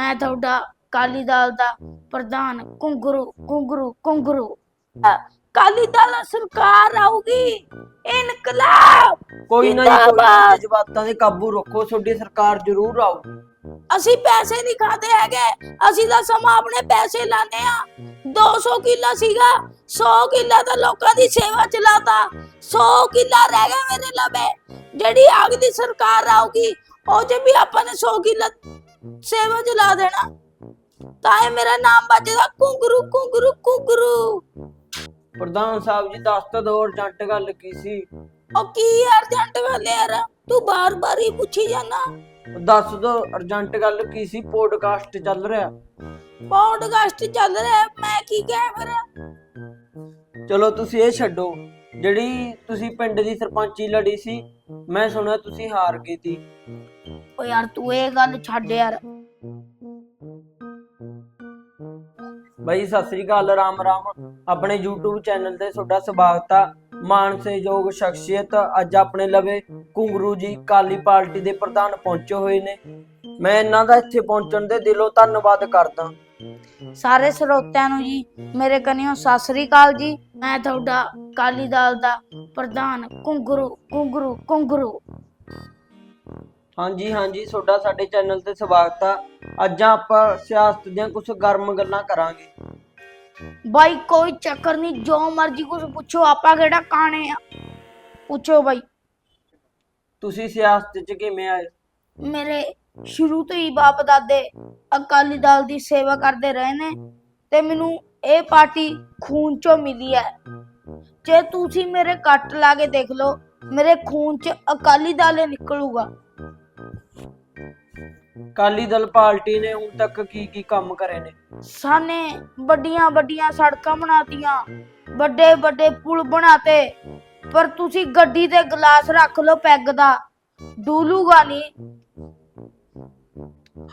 ਮੈਂ ਤੁਹਾਡਾ ਕਾਲੀ ਦਲ ਦਾ ਪ੍ਰਧਾਨ ਕੁੰਗਰੂ ਕੁੰਗਰੂ ਕੁੰਗਰੂ ਅ, ਕਾਲੀ ਦਲ ਸਰਕਾਰ ਆਊਗੀ। ਇਨਕਲਾਬ। ਕੋਈ ਨਾ ਜੀ ਕੋਈ ਨਾ, ਜ਼ਿੰਦਾਬਾਦ। ਜਜ਼ਬਾਤਾਂ ਦੇ ਕਾਬੂ ਰੱਖੋ ਤੁਹਾਡੀ ਸਰਕਾਰ ਜ਼ਰੂਰ ਆਊ ਅਸੀਂ ਪੈਸੇ ਨਹੀਂ ਖਾਦੇ ਹੈਗੇ। ਅਸੀਂ ਤਾਂ ਸਮਾਂ ਆਪਣੇ ਪੈਸੇ ਲਾਣੇ ਆ 200 ਕਿੱਲਾ ਸੀਗਾ। 100 ਕਿੱਲਾ ਤਾਂ ਲੋਕਾਂ ਦੀ ਸੇਵਾ ਚ ਲਾਤਾ। 100 ਕਿੱਲਾ ਰਹਿ ਗਿਆ ਮੇਰੇ ਲਵੇ। ਜਿਹੜੀ ਅਗਲੀ ਸਰਕਾਰ ਆਊਗੀ ਉਹ ਚ ਵੀ ਆਪਾਂ ਨੇ 100 ਕਿੱਲਾ ਸੇਵਾ ਚ ਲਾ ਦੇਣਾ। ਤਾਂ ਇਹ ਮੇਰਾ ਨਾਮ ਬਚਦਾ ਕੁੰਗਰੂ ਕੁੰਗਰੂ ਕੁੰਗਰੂ ਪ੍ਰਧਾਨ ਸਾਹਿਬ ਜੀ ਦੱਸ ਤਾਂ ਦੋ ਅਰਜੈਂਟ ਗੱਲ ਕੀ ਸੀ। ਉਹ ਕੀ ਅਰਜੈਂਟ ਗੱਲ ਯਾਰ? ਤੂੰ ਬਾਰ-ਬਾਰ ਹੀ ਪੁੱਛੀ ਜਾਣਾ ਦੱਸ ਦੋ ਅਰਜੈਂਟ ਗੱਲ ਕੀ ਸੀ ਪੋਡਕਾਸਟ ਚੱਲ ਰਿਹਾ। ਪੌਡਕਾਸਟ ਚੱਲ ਰਿਹਾ ਮੈਂ ਕੀ ਕਹਿ ਫਿਰ? ਚਲੋ ਤੁਸੀਂ ਇਹ ਛੱਡੋ ਜਿਹੜੀ ਤੁਸੀਂ ਪਿੰਡ ਦੀ ਸਰਪੰਚੀ ਲੜੀ ਸੀ ਮੈਂ ਸੁਣਿਆ ਤੁਸੀਂ ਹਾਰ ਗਈ ਸੀ ਓ ਯਾਰ ਤੂੰ ਇਹ ਗੱਲ ਛੱਡ ਯਾਰ। ਬਾਈ ਸਤਿ ਸ੍ਰੀ ਅਕਾਲ ਰਾਮ ਰਾਮ। ਆਪਣੇ YouTube ਚੈਨਲ ਤੇ ਤੁਹਾਡਾ ਸਵਾਗਤ ਆ। ਮਾਨਸਯੋਗ ਸ਼ਖਸੀਅਤ ਅੱਜ ਆਪਣੇ ਲਵੇ ਕੁੰਗਰੂ ਜੀ ਕਾਲੀ ਪਾਰਟੀ ਦੇ ਪ੍ਰਧਾਨ ਪਹੁੰਚੇ ਹੋਏ ਨੇ। ਮੈਂ ਇਹਨਾਂ ਦਾ ਇੱਥੇ ਪਹੁੰਚਣ ਦੇ ਦਿਲੋਂ ਧੰਨਵਾਦ ਕਰਦਾ। ਸਾਰੇ ਸਰੋਤਿਆਂ ਨੂੰ ਜੀ ਮੇਰੇ ਕਨਿਓ ਸਤਿ ਸ੍ਰੀ ਅਕਾਲ ਜੀ। ਮੈਂ ਤੁਹਾਡਾ ਕਾਲੀ ਦਲ ਦਾ ਪ੍ਰਧਾਨ ਕੁੰਗਰੂ ਕੁੰਗਰੂ ਕੁੰਗਰੂ ਹਾਂਜੀ ਹਾਂਜੀ ਤੁਹਾਡਾ ਸਾਡੇ ਚੈਨਲ ਤੇ ਸਵਾਗਤ ਆ। ਅੱਜ ਆਪਾਂ ਸਿਆਸਤ ਦੀਆਂ ਕੁਝ ਗਰਮ ਗੱਲਾਂ ਕਰਾਂਗੇ। ਬਾਈ ਕੋਈ ਚੱਕਰ ਨਹੀਂ ਜੋ ਮਰਜ਼ੀ ਕੁਝ ਪੁੱਛੋ ਆਪਾਂ ਕਿਹੜਾ ਕਾਣੇ ਆ? ਪੁੱਛੋ ਬਾਈ। ਤੁਸੀਂ ਸਿਆਸਤ 'ਚ ਕਿਵੇਂ ਆਏ? ਮੇਰੇ ਸ਼ੁਰੂ ਤੋਂ ਹੀ ਬਾਪ ਦਾਦੇ ਅਕਾਲੀ ਦਲ ਦੀ ਸੇਵਾ ਕਰਦੇ ਰਹੇ ਨੇ ਤੇ ਮੈਨੂੰ ਇਹ ਪਾਰਟੀ ਖੂਨ ਚੋਂ ਮਿਲੀ ਹੈ। ਜੇ ਤੁਸੀਂ ਮੇਰੇ ਕੱਟ ਲਾ ਕੇ ਦੇਖ ਲਓ ਮੇਰੇ ਖੂਨ ਚ ਅਕਾਲੀ ਦਲ ਨਿਕਲੂਗਾ। ਕਾਲੀ ਦਲ ਪਾਰਟੀ ਨੇ ਹੁਣ ਤੱਕ ਕੀ ਕੀ ਕੰਮ ਕਰੇ ਨੇ? ਸਾਨੇ ਵੱਡੀਆਂ ਵੱਡੀਆਂ ਸੜਕਾਂ ਬਣਾਤੀਆਂ, ਵੱਡੇ ਵੱਡੇ ਪੁਲ ਬਣਾਤੇ, ਪਰ ਤੁਸੀਂ ਗੱਡੀ ਤੇ ਗਲਾਸ ਰੱਖ ਲਓ ਪੈਗ ਦਾ, ਡੂਲੂਗਾ ਨਹੀਂ।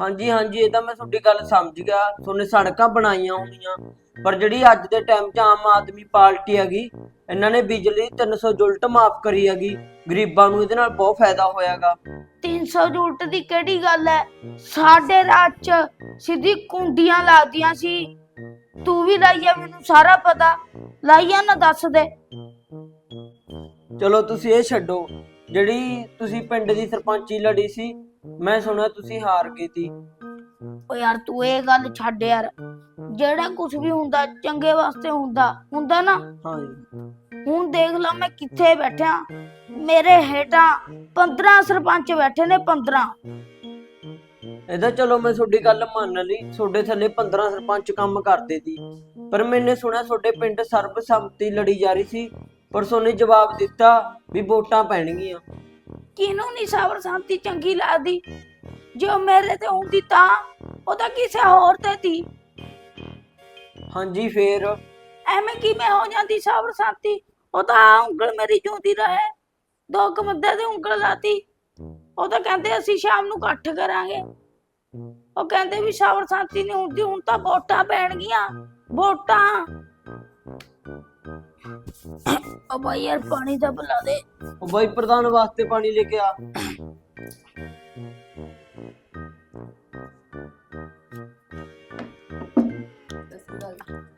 ਹਾਂਜੀ ਹਾਂਜੀ ਇਹ ਤਾਂ ਮੈਂ ਤੁਹਾਡੀ ਗੱਲ ਸਮਝ ਗਿਆ। ਤੁਹਾਨੇ ਸੜਕਾਂ ਬਣਾਈਆਂ ਹੋਣੀਆਂ। ਪਰ ਜਿਹੜੀ ਅੱਜ ਦੇ ਟਾਈਮ 'ਚ ਆਮ ਆਦਮੀ ਪਾਰਟੀ ਹੈਗੀ ਇਹਨਾਂ ਨੇ ਬਿਜਲੀ 300 ਯੂਨਿਟ ਮਾਫ ਕਰੀ ਹੈਗੀ। ਗਰੀਬਾਂ ਨੂੰ ਇਹਦੇ ਨਾਲ ਬਹੁਤ ਫਾਇਦਾ ਹੋਇਆਗਾ। 300 ਯੂਨਿਟ ਦੀ ਕਿਹੜੀ ਗੱਲ ਹੈ ਸਾਡੇ ਰਾਜ ਚ ਸਿੱਧੀ ਕੁੰਡੀਆਂ ਲਾਦੀਆਂ ਸੀ। ਤੂੰ ਵੀ ਲਾਈਆ ਮੈਨੂੰ ਸਾਰਾ ਪਤਾ। ਲਾਈਆ ਨਾ ਦੱਸ ਦੇ। ਚਲੋ ਤੁਸੀਂ ਇਹ ਛੱਡੋ। ਜਿਹੜੀ ਤੁਸੀਂ ਪਿੰਡ ਦੀ ਸਰਪੰਚੀ ਲੜੀ ਸੀ ਮੈਂ ਸੁਣਿਆ ਤੁਸੀਂ ਹਾਰ ਗਈ ਸੀ ਓ ਯਾਰ ਤੂੰ ਇਹ ਗੱਲ ਛੱਡ ਯਾਰ। ਜਿਹੜਾ ਕੁਝ ਵੀ ਹੁੰਦਾ ਚੰਗੇ ਵਾਸਤੇ ਹੁੰਦਾ ਹੁੰਦਾ ਨਾ। ਹਾਂਜੀ। ਹੁਣ ਦੇਖ ਲਾ ਮੈਂ ਕਿੱਥੇ ਬੈਠਾ ਮੇਰੇ ਹੇਠਾਂ 15 ਸਰਪੰਚ ਬੈਠੇ ਨੇ 15 ਇਹਦਾ ਚਲੋ ਮੈਂ ਤੁਹਾਡੀ ਗੱਲ ਮੰਨ ਲਈ। ਤੁਹਾਡੇ ਥੱਲੇ 15 ਸਰਪੰਚ ਕੰਮ ਕਰਦੇ ਸੀ। ਪਰ ਮੈਨੇ ਸੁਣਿਆ ਤੁਹਾਡੇ ਪਿੰਡ ਸਰਬਸੰਮਤੀ ਲੜੀ ਜਾ ਰਹੀ ਸੀ। ਪਰ ਸੋਨੇ ਜਵਾਬ ਦਿੱਤਾ ਵੀ ਵੋਟਾਂ ਪੈਣਗੀਆਂ। ਕਿਹਨੂੰ ਨਹੀਂ ਸਾਬਰ ਸ਼ਾਂਤੀ ਚੰਗੀ ਲੱਗਦੀ? ਜੋ ਮੇਰੇ ਤੇ ਹੁੰਦੀ ਤਾਂ ਉਹ ਤਾਂ ਕਿਸੇ ਹੋਰ ਤੇ ਸੀ ਹਾਂਜੀ ਫੇਰ? ਐਵੇਂ ਕਿਵੇਂ ਹੋ ਜਾਂਦੀ ਸਾਬਰ ਸ਼ਾਂਤੀ? ਉਹ ਤਾਂ ਆਹ ਉਂਗਲ ਮੇਰੀ ਜੂਦੀ ਰਹੇ। ਦੋ ਕਮੱਦੇ ਤੇ ਉਂਗਲ ਲਾਤੀ। ਉਹ ਤਾਂ ਕਹਿੰਦੇ ਅਸੀਂ ਸ਼ਾਮ ਨੂੰ ਇਕੱਠ ਕਰਾਂਗੇ। ਉਹ ਕਹਿੰਦੇ ਵੀ ਸਾਬਰ ਸ਼ਾਂਤੀ ਨਹੀਂ ਹੁੰਦੀ ਹੁਣ ਤਾਂ ਵੋਟਾਂ ਪੈਣਗੀਆਂ। ਵੋਟਾਂ। ਉਹ ਭਾਈ ਯਾਰ ਪਾਣੀ ਤਾਂ ਪਿਲਾ ਦੇ। ਉਹ ਬਾਈ ਪ੍ਰਧਾਨ ਵਾਸਤੇ ਪਾਣੀ ਲੈ ਕੇ ਆ।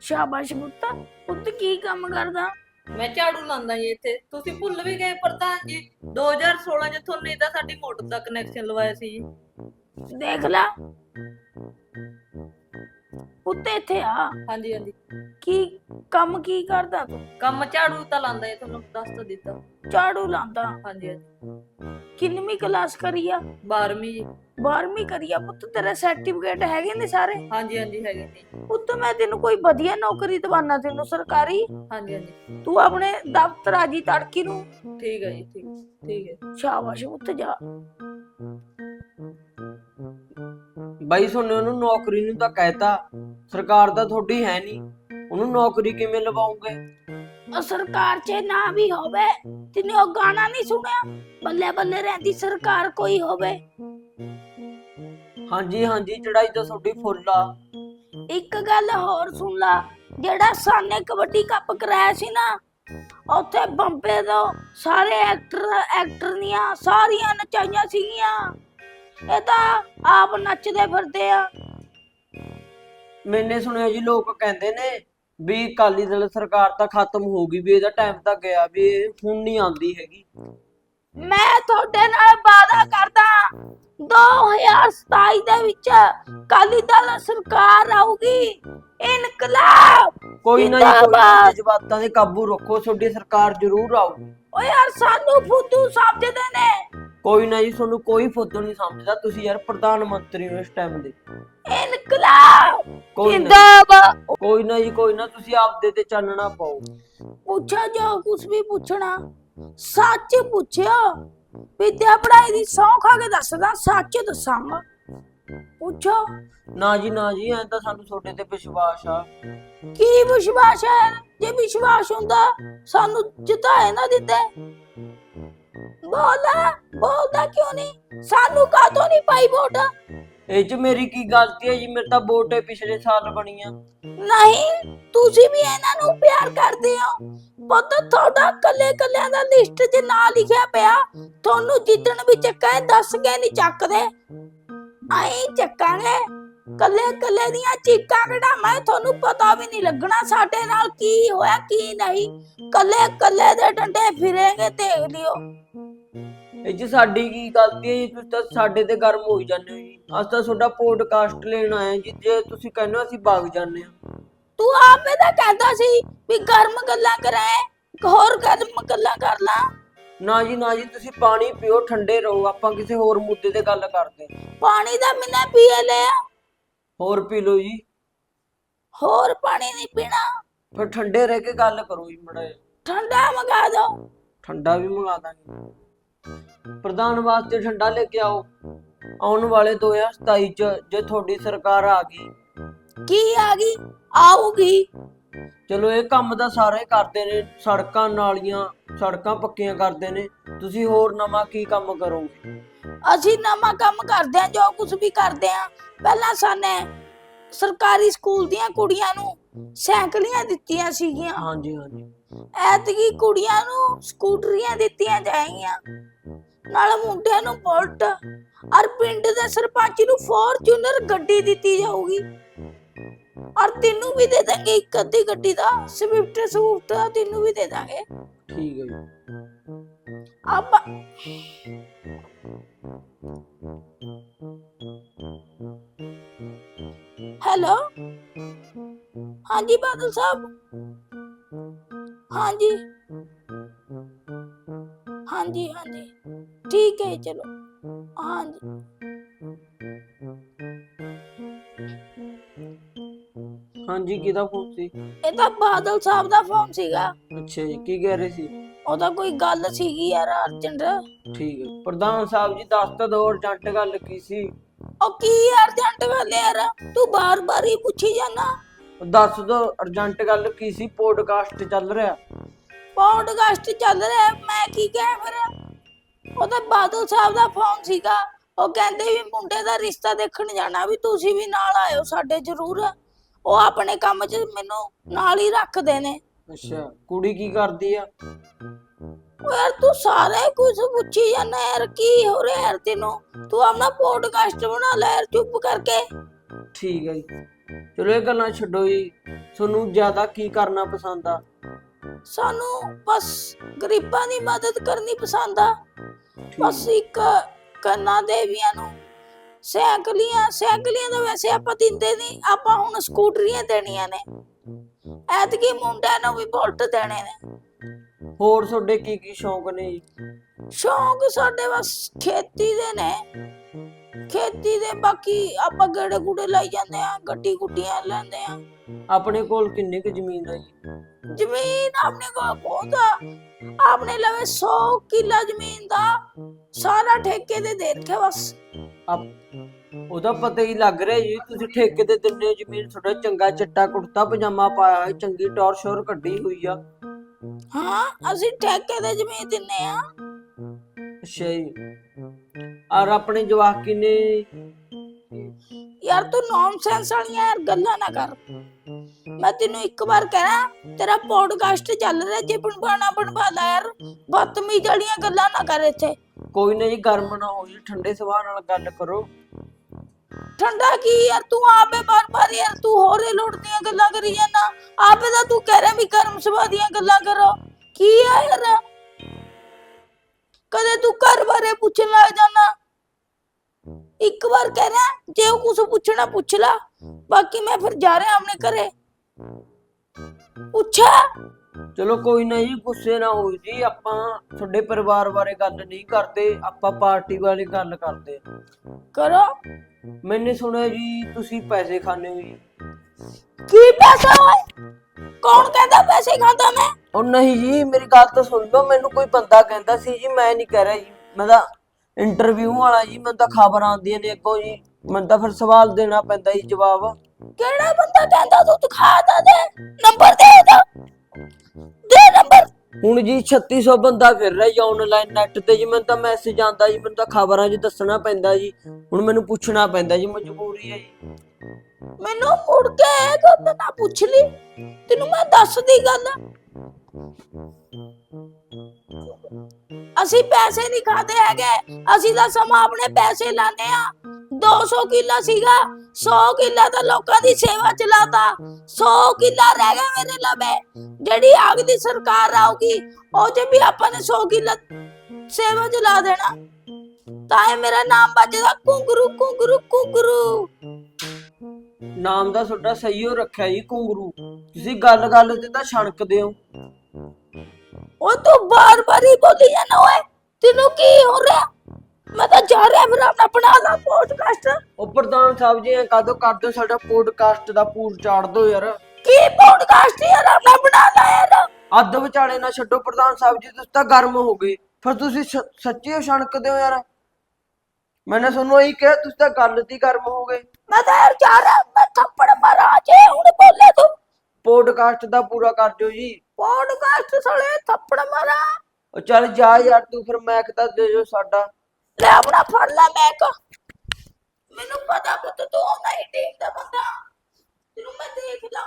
ਸ਼ਾਬਾਸ਼ ਪੁੱਤ ਪੁੱਤ ਕੀ ਕੰਮ ਕਰਦਾ? ਮੈਂ ਝਾੜੂ ਲਾਉਂਦਾ ਜੀ ਇੱਥੇ। ਤੁਸੀਂ ਭੁੱਲ ਵੀ ਗਏ ਪ੍ਰਧਾਨ ਜੀ। 2016 ਚ ਤੁਹਾਨੂੰ ਇਹਦਾ ਸਾਡੀ ਮੋਟਰ ਦਾ ਕਨੈਕਸ਼ਨ ਲਵਾਇਆ ਸੀ ਜੀ। ਦੇਖ ਲੈ। ਪੁੱਤ ਇੱਥੇ ਆ। ਹਾਂਜੀ ਹਾਂਜੀ। ਕੀ ਕੰਮ ਕੀ ਕਰਦਾ? ਤੂੰ ਕੰਮ ਝਾੜੂ ਤਾਂ ਲਾਉਂਦਾ ਜੀ ਤੁਹਾਨੂੰ ਦੱਸ ਤਾਂ ਦਿੱਤਾ। ਝਾੜੂ ਲਾਉਂਦਾ ਹਾਂਜੀ ਹਾਂਜੀ। ਕਿੰਨਵੀਂ ਕਲਾਸ ਕਰੀ ਆ? 12ਵੀਂ ਜੀ। 12ਵੀਂ ਕਰੀ ਆ ਪੁੱਤ ਤੇਰੇ ਸਰਟੀਫਿਕੇਟ ਹੈਗੇ ਨੇ ਸਾਰੇ? ਹਾਂਜੀ ਹਾਂਜੀ ਹੈਗੇ ਨੇ। ਪੁੱਤ ਮੈਂ ਤੈਨੂੰ ਕੋਈ ਵਧੀਆ ਨੌਕਰੀ ਦਵਾਨਾ ਤੈਨੂੰ ਸਰਕਾਰੀ? ਹਾਂਜੀ ਹਾਂਜੀ। ਤੂੰ ਆਪਣੇ ਦਫ਼ਤਰ ਆ ਜੀ ਤੜਕੀ ਨੂੰ। ਠੀਕ ਹੈ ਜੀ ਠੀਕ ਠੀਕ ਹੈ ਸ਼ਾਬਾਸ਼ ਪੁੱਤ ਜਾ। ਬਾਈ ਸੋਨੇ ਉਹਨੂੰ ਨੌਕਰੀ ਨੂੰ ਤਾਂ ਕਹਿਤਾ। ਸਰਕਾਰ ਤਾਂ ਤੁਹਾਡੀ ਹੈ ਨਹੀਂ। ਉਹਨੂੰ ਨੌਕਰੀ ਕਿਵੇਂ ਲਵਾਉਂਗੇ? ਉਹ ਸਰਕਾਰ 'ਚ ਨਾ ਵੀ ਹੋਵੇ ਤੈਨੂੰ ਉਹ ਗਾਣਾ ਨਹੀਂ ਸੁਣਿਆ? ਬੱਲੇ ਬੱਲੇ ਰਹਿੰਦੀ ਸਰਕਾਰ ਕੋਈ ਹੋਵੇ। ਹਾਂਜੀ ਹਾਂਜੀ ਚੜਾਈ ਤਾਂ ਤੁਹਾਡੀ ਫੁੱਲ ਆ। ਇੱਕ ਗੱਲ ਹੋਰ ਸੁਣ ਲਾ ਜਿਹੜਾ ਸਾਨੇ ਕਬੱਡੀ ਕੱਪ ਕਰਾਇਆ ਸੀ ਨਾ ਉੱਥੇ ਬੰਬੇ ਤੋਂ ਸਾਰੇ ਐਕਟਰ ਐਕਟਰਨੀਆਂ ਸਾਰੀਆਂ ਨਚਾਈਆਂ ਸੀਗੀਆਂ। ਇਹ ਤਾਂ ਆਪ ਨੱਚਦੇ ਫਿਰਦੇ ਆ। ਮੈਨੇ ਸੁਣਿਆ ਜੀ ਲੋਕ ਕਹਿੰਦੇ ਨੇ ਵੀ ਅਕਾਲੀ ਦਲ ਸਰਕਾਰ ਤਾਂ ਖਤਮ ਹੋ ਗਈ ਵੀ ਇਹਦਾ ਟਾਈਮ ਤਾਂ ਗਿਆ ਵੀ ਇਹ ਹੁਣ ਨਹੀਂ ਆਉਂਦੀ ਹੈਗੀ। ਮੈਂ ਤੁਹਾਡੇ ਨਾਲ ਵਾਅਦਾ ਕਰਦਾ 2027 ਦੇ ਵਿੱਚ ਕਾਲੀ ਦਲ ਸਰਕਾਰ ਆਊਗੀ। ਇਨਕਲਾਬ! ਕੋਈ ਨਾ ਜੀ ਕੋਈ ਨਾ, ਜ਼ਿੰਦਾਬਾਦ। ਜਜ਼ਬਾਤਾਂ ਦੇ ਕਾਬੂ ਰੱਖੋ ਤੁਹਾਡੀ ਸਰਕਾਰ ਜ਼ਰੂਰ ਆਊਗੀ। ਓ ਯਾਰ ਸਾਨੂੰ ਫੁੱਦੂ ਸਮਝਦੇ ਨੇ। ਕੋਈ ਨਾ ਜੀ ਤੁਹਾਨੂੰ ਕੋਈ ਫੁੱਦੂ ਨਹੀਂ ਸਮਝਦਾ। ਤੁਸੀਂ ਯਾਰ ਪ੍ਰਧਾਨ ਮੰਤਰੀ ਹੋ ਇਸ ਟਾਈਮ ਦੇ। ਇਨਕਲਾਬ ਕੋਈ ਨਾ ਜਿੰਦਾਬਾਦ। ਕੋਈ ਨਾ ਜੀ ਕੋਈ ਨਾ ਤੁਸੀਂ ਆਪਦੇ ਤੇ ਚਾਨਣਾ ਪਾਓ। ਪੁੱਛਿਆ ਜੋ ਕੁਝ ਵੀ ਪੁੱਛਣਾ ਸੱਚ ਪੁੱਛਿਓ। ਵਿਦਿਆ ਪੜਾਈ ਦੀ ਸੌਂ ਖਾ ਕੇ ਦੱਸਦਾ ਸੱਚ ਦੱਸਾਂਗਾ ਪੁੱਛੋ। ਨਾ ਜੀ ਨਾ ਜੀ ਐਂ ਤਾਂ ਸਾਨੂੰ ਤੁਹਾਡੇ ਤੇ ਵਿਸ਼ਵਾਸ ਆ। ਕੀ ਵਿਸ਼ਵਾਸ ਹੈ? ਜੇ ਵਿਸ਼ਵਾਸ ਹੁੰਦਾ ਸਾਨੂੰ ਜਿਤਾਏ ਨਾ ਦਿੱਤੇ ਬੋਲਾ ਬੋਲਦਾ ਕਿਉਂ ਨਹੀਂ? ਸਾਨੂੰ ਕਾਹਤੋਂ ਨਹੀਂ ਪਾਈ ਵੋਟ? ਇਹ ਚ ਮੇਰੀ ਕੀ ਗਲਤੀ ਹੈ ਜੀ? ਮੇਰੇ ਤਾਂ ਵੋਟ ਇਹ ਪਿਛਲੇ ਸਾਲ ਬਣੀ ਆ ਨਹੀਂ ਤੁਸੀਂ ਵੀ ਇਹਨਾਂ ਨੂੰ ਪਿਆਰ ਕਰਦੇ ਹੋ। ਪੁੱਤ ਤੁਹਾਡਾ ਕੱਲੇ ਕੱਲਿਆਂ ਦਾ ਲਿਸਟ 'ਚ ਨਾਂ ਲਿਖਿਆ ਪਿਆ ਤੁਹਾਨੂੰ ਜਿੱਦਣ ਵੀ ਚੱਕਾ ਦੱਸ ਕੇ ਨਹੀਂ ਚੱਕਦੇ। ਆਈ ਚੱਕਾਂਗੇ। ਕੱਲੇ ਕੱਲੇ ਦੀਆਂ ਚੀਕਾਂ ਕਢਾਵਾਂ ਤੁਹਾਨੂੰ ਪਤਾ ਵੀ ਨਹੀਂ ਲੱਗਣਾ ਸਾਡੇ ਨਾਲ ਕੀ ਹੋਇਆ ਕੀ ਨਹੀਂ। ਕੱਲੇ ਕੱਲੇ ਦੇ ਡੰਡੇ ਫਿਰੇਗੇ ਦੇਖ ਲਿਓ। ਇਹ ਚ ਸਾਡੀ ਕੀ ਗਲਤੀ ਹੈ ਜੀ? ਤੁਸੀਂ ਤਾਂ ਸਾਡੇ ਤੇ ਗਰਮ ਹੋਈ ਜਾਂਦੇ ਹੋ ਜੀ। ਅੱਜ ਤਾਂ ਤੁਹਾਡਾ ਪੋਡਕਾਸਟ ਲੈਣ ਆਏ ਜੀ ਜੇ ਤੁਸੀਂ ਕਹਿੰਦੇ ਹੋ ਅਸੀਂ ਵਗ ਜਾਂਦੇ ਆ ਤੂੰ ਆਪੇ ਤਾਂ ਕਹਿੰਦਾ ਸੀ ਵੀ ਗਰਮ ਗੱਲਾਂ ਕਰਾਂ ਹੋਰ ਗਰਮ ਗੱਲਾਂ ਕਰ ਲਾਂ। ਨਾ ਜੀ ਨਾ ਜੀ ਤੁਸੀਂ ਪਾਣੀ ਪੀਓ ਠੰਡੇ ਰਹੋ। ਆਪਾਂ ਕਿਸੇ ਹੋਰ ਮੁੱਦੇ ਤੇ ਗੱਲ ਕਰਦੇ ਹਾਂ। ਪਾਣੀ ਦਾ ਮੈਨੇ ਪੀਏ ਲਿਆ ਹੋਰ ਪੀ ਲਓ ਜੀ। ਹੋਰ ਪਾਣੀ ਨਹੀਂ ਪੀਣਾ। ਫਿਰ ਠੰਡੇ ਰਹਿ ਕੇ ਗੱਲ ਕਰੋ ਜੀ ਮੜਾ ਠੰਡਾ ਮੰਗਾ ਦੋ ਠੰਡਾ ਵੀ ਮੰਗਾ ਦਾਂਗੇ। ਪ੍ਰਧਾਨ ਵਾਸਤੇ ਠੰਡਾ ਲੈ ਕੇ ਆਓ। ਆਉਣ ਵਾਲੇ 2027 ਚ ਜੇ ਤੁਹਾਡੀ ਸਰਕਾਰ ਆ ਗਈ। ਕੀ ਆ ਗਈ? ਆਊਗੀ। ਚਲੋ ਇਹ ਕੰਮ ਤਾਂ ਸਾਰੇ ਕਰਦੇ ਨੇ ਸੜਕਾਂ ਨਾਲੀਆਂ ਸੜਕਾਂ ਪੱਕੀਆਂ ਕਰਦੇ ਨੇ। ਤੁਸੀਂ ਹੋਰ ਨਵਾਂ ਕੀ ਕੰਮ ਕਰੋਗੇ? ਅਸੀਂ ਨਵਾਂ ਕੰਮ ਕਰਦੇ ਆ ਜੋ ਕੁਝ ਵੀ ਕਰਦੇ ਆ ਪਹਿਲਾਂ ਸਾਨੇ ਸਰਕਾਰੀ ਸਕੂਲ ਦੀਆਂ ਕੁੜੀਆਂ ਨੂੰ ਸਾਈਕਲੀਆਂ ਦਿੱਤੀਆਂ ਸੀਗੀਆਂ। ਹਾਂਜੀ ਹਾਂਜੀ। ਐਤਕੀ ਕੁੜੀਆਂ ਨੂੰ ਸਕੂਟਰੀਆਂ ਦਿੱਤੀਆਂ ਜਾਏਗੀਆਂ ਨਾਲ ਮੁੰਡਿਆਂ ਨੂੰ ਬੁਲਟ। ਔਰ ਪਿੰਡ ਦੇ ਸਰਪੰਚ ਨੂੰ ਫੋਰਚੂਨਰ ਗੱਡੀ ਦਿੱਤੀ ਜਾਊਗੀ। ਔਰ ਤੈਨੂੰ ਵੀ ਦੇ ਦਾਂਗੇ ਇੱਕ ਅੱਧੀ ਗੱਡੀ ਦਾ ਸਵਿਫਟ ਸਵਿਫਟ ਦਾ ਤੈਨੂੰ ਵੀ ਦੇ ਦਾਂਗੇ। ਠੀਕ ਹੈ ਜੀ। ਆਪਾਂ ਹੈਲੋ ਹਾਂਜੀ ਬਾਦਲ ਸਾਹਿਬ। ਹਾਂਜੀ। ਹਾਂਜੀ ਹਾਂਜੀ। ਠੀਕ ਹੈ ਚਲੋ। ਹਾਂਜੀ। ਹਾਂਜੀ ਕਿਹਦਾ ਫੋਨ ਸੀ? ਇਹ ਤਾਂ ਬਾਦਲ ਸਾਹਿਬ ਦਾ ਫੋਨ ਸੀਗਾ। ਅੱਛਾ ਜੀ ਕੀ ਕਹਿ ਰਹੇ ਸੀ? ਉਹਦਾ ਕੋਈ ਗੱਲ ਸੀਗੀ ਯਾਰ ਅਰਜੈਂਟ ਠੀਕ ਹੈ ਪ੍ਰਧਾਨ ਸਾਹਿਬ ਜੀ ਦੱਸ ਤਾਂ ਦੋ ਅਰਜੈਂਟ ਗੱਲ ਕੀ ਸੀ? ਉਹ ਕੀ ਅਰਜੈਂਟ ਗੱਲ ਯਾਰ ਤੂੰ ਬਾਰ-ਬਾਰ ਹੀ ਪੁੱਛੀ ਜਾਣਾ ਦੱਸ ਦੋ ਅਰਜੈਂਟ ਗੱਲ ਕੀ ਸੀ? ਪੋਡਕਾਸਟ ਚੱਲ ਰਿਹਾ। ਪੌਡਕਾਸਟ ਚੱਲ ਰਿਹਾ ਹੈ, ਮੈਂ ਕੀ ਕਹਿ ਫਿਰ? ਉਹਦਾ ਬਾਦਲ ਸਾਹਿਬ ਦਾ ਫੋਨ ਸੀਗਾ। ਉਹ ਕਹਿੰਦੇ ਵੀ ਮੁੰਡੇ ਦਾ ਰਿਸ਼ਤਾ ਦੇਖਣ ਜਾਣਾ ਵੀ ਤੁਸੀਂ ਵੀ ਨਾਲ ਆਇਓ ਸਾਡੇ ਜ਼ਰੂਰ। ਉਹ ਆਪਣੇ ਕੰਮ 'ਚ ਮੈਨੂੰ ਨਾਲ ਹੀ ਰੱਖਦੇ ਨੇ। ਅੱਛਾ ਕੁੜੀ ਕੀ ਕਰਦੀ ਆ? ਉਹ ਯਾਰ ਤੂੰ ਸਾਰੇ ਕੁਝ ਪੁੱਛੀ ਜਾਂਦਾ ਯਾਰ ਕੀ ਹੋ ਰਿਹਾ ਯਾਰ ਤੈਨੂੰ? ਤੂੰ ਆਪਣਾ ਪੌਡਕਾਸਟ ਬਣਾ ਲੈ ਯਾਰ ਚੁੱਪ ਕਰਕੇ। ਠੀਕ ਹੈ ਜੀ। ਚਲੋ ਇਹ ਗੱਲਾਂ ਛੱਡੋ ਜੀ। ਤੁਹਾਨੂੰ ਜ਼ਿਆਦਾ ਕੀ ਕਰਨਾ ਪਸੰਦ ਆ? ਸਾਨੂੰ ਬਸ ਗਰੀਬਾਂ ਦੀ ਮਦਦ ਕਰਨੀ ਪਸੰਦ ਆ। ਬਸ ਇੱਕ ਕੰਨਾ ਦੇਵੀਆਂ ਨੂੰ ਸਾਈਕਲੀਆਂ ਸਾਈਕਲੀਆਂ ਤਾਂ ਵੈਸੇ ਆਪਾਂ ਦਿੰਦੇ ਨਹੀਂ, ਆਪਾਂ ਹੁਣ ਸਕੂਟਰੀਆਂ ਦੇਣੀਆਂ ਨੇ। ਐਤਕੀ ਮੁੰਡਿਆਂ ਨੂੰ ਵੀ ਬੁਲਟ ਦੇਣੇ ਨੇ। ਹੋਰ ਤੁਹਾਡੇ ਕੀ ਕੀ ਸ਼ੌਂਕ ਨੇ ਜੀ? ਸ਼ੌਂਕ ਸਾਡੇ ਬਸ ਖੇਤੀ ਦੇ ਨੇ। ਖੇਤੀ ਦੇ ਬਾਕੀ ਆਪਾਂ ਗੇੜੇ ਗੁੜੇ ਲਾਈ ਜਾਂਦੇ ਆ ਗੱਡੀ ਗੁੱਡੀਆਂ ਲੈਂਦੇ ਆ ਆਪਣੇ ਕੋਲ ਕਿੰਨੀ ਕੁ ਜ਼ਮੀਨ ਆ ਜੀ? ਜ਼ਮੀਨ ਆਪਣੇ ਕੋਲ ਬਹੁਤ ਆ। ਆਪਣੇ ਲਵੇ 100 ਕਿੱਲਾ ਜ਼ਮੀਨ ਦਾ ਸਾਰਾ ਠੇਕੇ ਤੇ ਦੇ ਰੱਖਿਆ ਬਸ। ਆਪ- ਉਹਦਾ ਪਤਾ ਹੀ ਲੱਗ ਰਿਹਾ ਜੀ ਤੁਸੀਂ ਠੇਕੇ ਤੇ ਦਿੰਦੇ ਹੋ ਜ਼ਮੀਨ ਤੁਹਾਡਾ ਚੰਗਾ ਚਿੱਟਾ ਕੁੜਤਾ ਪਜਾਮਾ ਪਾਇਆ ਹੈ ਚੰਗੀ ਟੌਰ ਸ਼ੋਰ ਕੱਢੀ ਹੋਈ ਆ। ਹਾਂ ਅਸੀਂ ਠੇਕੇ ਤੇ ਜ਼ਮੀਨ ਦਿੰਨੇ ਆ। ਅੱਛਾ ਜੀ। ਔਰ ਆਪਣੇ ਜਵਾਕ ਕਿੰਨੇ? ਯਾਰ ਤੂੰ ਨੌਨਸੈਂਸ ਵਾਲੀਆਂ ਯਾਰ ਗੱਲਾਂ ਨਾ ਕਰ। ਮੈਂ ਤੈਨੂੰ ਇੱਕ ਵਾਰ ਕਹਿਣਾ ਤੇਰਾ ਪੋਡਕਾਸਟ ਚੱਲ ਰਿਹਾ ਜੇ ਬਣਵਾਣਾ ਬਣਵਾ ਲੈ ਯਾਰ। ਬਦਤਮੀਜ਼ ਵਾਲੀਆਂ ਗੱਲਾਂ ਨਾ ਕਰ ਇੱਥੇ। ਕੋਈ ਨਾ ਜੀ ਗਰਮ ਨਾ ਹੋ ਜੀ ਠੰਡੇ ਸੁਭਾਅ ਨਾਲ ਗੱਲ ਕਰੋ। ਠੰਡਾ ਕੀ ਯਾਰ ਤੂੰ ਆਪੇ ਬਾਰ ਬਾਰ ਯਾਰ ਤੂੰ ਹੋਰੇ ਲੋਟ ਦੀਆਂ ਗੱਲਾਂ ਕਰੀ ਜਾਂਦਾ ਆਪੇ ਤਾਂ ਤੂੰ ਕਹਿ ਰਿਹਾ ਵੀ ਕਰਮ ਸਭਾ ਦੀਆਂ ਗੱਲਾਂ ਕਰੋ ਕੀ ਆ ਯਾਰ ਕਦੇ ਤੂੰ ਘਰ ਬਾਰੇ ਪੁੱਛਣ ਲੱਗ ਜਾਂਦਾ ਇੱਕ ਵਾਰ ਕਹਿ ਰਿਹਾ ਜੇ ਉਹ ਕੁਝ ਪੁੱਛਣਾ ਪੁੱਛ ਲਾ ਬਾਕੀ ਮੈਂ ਫਿਰ ਜਾ ਰਿਹਾ ਆਪਣੇ ਘਰੇ ਪੁੱਛਾ ਚਲੋ ਕੋਈ ਨਾ ਜੀ ਗੁੱਸੇ ਨਾ ਹੋਈ ਜੀ ਆਪਾਂ ਤੁਹਾਡੇ ਪਰਿਵਾਰ ਬਾਰੇ ਗੱਲ ਨਹੀਂ ਕਰਦੇ ਆਪਾਂ ਪਾਰਟੀ ਬਾਰੇ ਗੱਲ ਕਰਦੇ। ਕਰੋ। ਮੈਨੇ ਸੁਣਿਆ ਜੀ ਤੁਸੀਂ ਪੈਸੇ ਖਾਣੇ ਹੋ ਜੀ। ਕੀ ਪੈਸਾ ਓਏ? ਕੌਣ ਕਹਿੰਦਾ ਪੈਸੇ ਖਾਂਦਾ ਮੈਂ? ਉਹ ਨਹੀਂ ਜੀ ਮੇਰੀ ਗੱਲ ਤਾਂ ਸੁਣ ਲਓ ਮੈਨੂੰ ਕੋਈ ਬੰਦਾ ਕਹਿੰਦਾ ਸੀ ਜੀ ਮੈਂ ਨਹੀਂ ਕਹਿ ਰਿਹਾ ਜੀ। ਮੈਂ ਤਾਂ ਇੰਟਰਵਿਊ ਵਾਲਾ ਜੀ ਮੈਨੂੰ ਤਾਂ ਖਬਰ ਆਉਂਦੀਆਂ ਨੇ ਅੱਗੋਂ ਜੀ। ਮੈਨੂੰ ਤਾਂ ਫਿਰ ਸਵਾਲ ਦੇਣਾ ਪੈਂਦਾ ਜੀ ਜਵਾਬ। ਕਿਹੜਾ ਬੰਦਾ ਕਹਿੰਦਾ ਤੂੰ ਦਿਖਾ ਤਾ ਦੇ? ਨੰਬਰ ਦੇ ਦਾ ਦੇ ਨੰਬਰ। ਹੁਣ ਜੀ 3600 ਬੰਦਾ ਫਿਰ ਰਿਹਾ ਜੀ ਆਨਲਾਈਨ ਨੈਟ ਤੇ ਜੀ, ਮੈਨੂੰ ਤਾਂ ਮੈਸੇਜ ਆਉਂਦਾ ਜੀ, ਮੈਨੂੰ ਤਾਂ ਖਬਰਾਂ 'ਚ ਦੱਸਣਾ ਪੈਂਦਾ ਜੀ। ਹੁਣ ਮੈਨੂੰ ਪੁੱਛਣਾ ਪੈਂਦਾ ਜੀ, ਮਜਬੂਰੀ ਹੈ ਜੀ। ਮੈਨੂੰ ਮੁੜ ਕੇ ਗੱਲ ਨਾ ਪੁੱਛ ਲਈ। ਤੈਨੂੰ ਮੈਂ ਦੱਸਦੀ ਗੱਲ। ਅਸੀਂ ਪੈਸੇ ਨਹੀਂ ਖਾਦੇ ਹੈਗੇ। ਅਸੀਂ ਤਾਂ ਸਮਾਂ ਆਪਣੇ ਪੈਸੇ ਲਾਣੇ ਆ 200 ਕਿੱਲਾ ਸੀਗਾ। 100 ਕਿੱਲਾ ਤਾਂ ਲੋਕਾਂ ਦੀ ਸੇਵਾ ਚ ਲਾਤਾ। 100 ਕਿੱਲਾ ਰਹਿ ਗਿਆ ਮੇਰੇ ਲਵੇ। ਜਿਹੜੀ ਅਗਲੀ ਸਰਕਾਰ ਆਊਗੀ ਉਹ ਚ ਵੀ ਆਪਾਂ ਨੇ 100 ਕਿੱਲਾ ਸੇਵਾ ਚ ਲਾ ਦੇਣਾ। ਤਾਂ ਇਹ ਮੇਰਾ ਨਾਮ ਵੱਜਦਾ ਕੁੰਗਰੂ ਕੁੰਗਰੂ ਕੁੰਗਰੂ ਨਾਮ ਦਾ ਤੁਹਾਡਾ ਸਹੀ ਹੋ ਰੱਖਿਆ ਜੀ ਕੁੰਗਰੂ ਤੁਸੀਂ ਗੱਲ ਗੱਲ ਤੇ ਤਾਂ ਛਣਕਦੇ ਹੋ ਉਹ ਤੂੰ ਬਾਰ ਬਾਰ ਹੀ ਬੋਲੀ ਜਾਣਾ ਓਏ। ਤੈਨੂੰ ਕੀ ਹੋ ਰਿਹਾ? ਮੈਂ ਤਾਂ ਜਾ ਰਿਹਾ ਫਿਰ ਆਪਣਾ ਬਣਾ ਲਾ ਪੋਡਕਾਸਟ ਉਹ ਪ੍ਰਧਾਨ ਸਾਹਿਬ ਜੀ ਕਦੋਂ ਕਰ ਦਿਓ ਸਾਡਾ ਪੋਡਕਾਸਟ ਦਾ ਪੂਰ ਚਾੜ ਦਿਓ ਯਾਰ। ਕੀ ਪੋਡਕਾਸਟ ਯਾਰ ਆਪਣਾ ਬਣਾ ਲਾ ਯਾਰ। ਅੱਧ ਵਿਚਾਲੇ ਨਾ ਛੱਡੋ ਪ੍ਰਧਾਨ ਸਾਹਿਬ ਜੀ ਤੁਸੀਂ ਤਾਂ ਗਰਮ ਹੋ ਗਏ। ਫਿਰ ਤੁਸੀਂ ਸ- ਸੱਚੀ ਓ ਛਣਕਦੇ ਹੋ ਯਾਰ। ਮੈਨੇ ਤੁਹਾਨੂੰ ਇਹੀ ਕਿਹਾ ਤੁਸੀਂ ਤਾਂ ਗੱਲ ਦੀ ਗਰਮ ਹੋ ਗਏ। ਮੈਂ ਤਾਂ ਯਾਰ ਜਾ ਰਿਹਾ ਮੈਂ ਥੱਪੜ ਮਾਰਾਂ ਜੇ ਹੁਣ ਬੋਲੇ ਤੂੰ। ਪੋਡਕਾਸਟ ਦਾ ਪੂਰਾ ਕਰ ਦਿਓ ਜੀ। ਪੋਡਕਾਸਟ ਸਾਲੇ ਥੱਪੜ ਮਾਰਾਂ। ਉਹ ਚੱਲ ਜਾ ਯਾਰ ਤੂੰ ਫਿਰ ਮੈਕ ਤਾਂ ਦੇ ਜੋ ਸਾਡਾ। ਲੈ ਆਪਣਾ ਫੜ ਲੈ ਮੈਕ ਮੈਨੂੰ ਪਤਾ ਪੁੱਤ ਤੂੰ ਨਹੀਂ ਦੇਖਦਾ ਬੰਦਾ। ਤੈਨੂੰ ਮੈਂ ਦੇਖ ਲਾਂ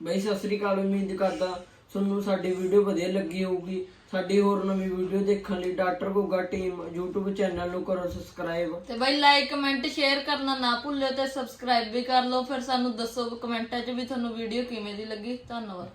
ਬਈ ਸਤਿ ਸ੍ਰੀ ਅਕਾਲ ਉਮੀਦ ਕਰਦਾ ਤੁਹਾਨੂੰ ਸਾਡੀ ਵੀਡੀਓ ਵਧੀਆ ਲੱਗੀ ਹੋਊਗੀ। ਸਾਡੀ ਹੋਰ ਨਵੀਂ ਵੀਡੀਓ ਦੇਖਣ ਲਈ doctor Goga team YouTube channel ਨੂੰ ਕਰੋ ਸਬਸਕ੍ਰਾਈਬ ਤੇ ਬਈ ਲਾਈਕ ਕਮੈਂਟ ਸ਼ੇਅਰ ਕਰਨਾ ਨਾ ਭੁੱਲਿਓ ਤੇ ਸਬਸਕ੍ਰਾਈਬ ਵੀ ਕਰ ਲਓ। ਫਿਰ ਸਾਨੂੰ ਦੱਸੋ ਕਮੈਂਟਾਂ 'ਚ ਵੀ ਤੁਹਾਨੂੰ ਵੀਡੀਓ ਕਿਵੇਂ ਦੀ ਲੱਗੀ। ਧੰਨਵਾਦ।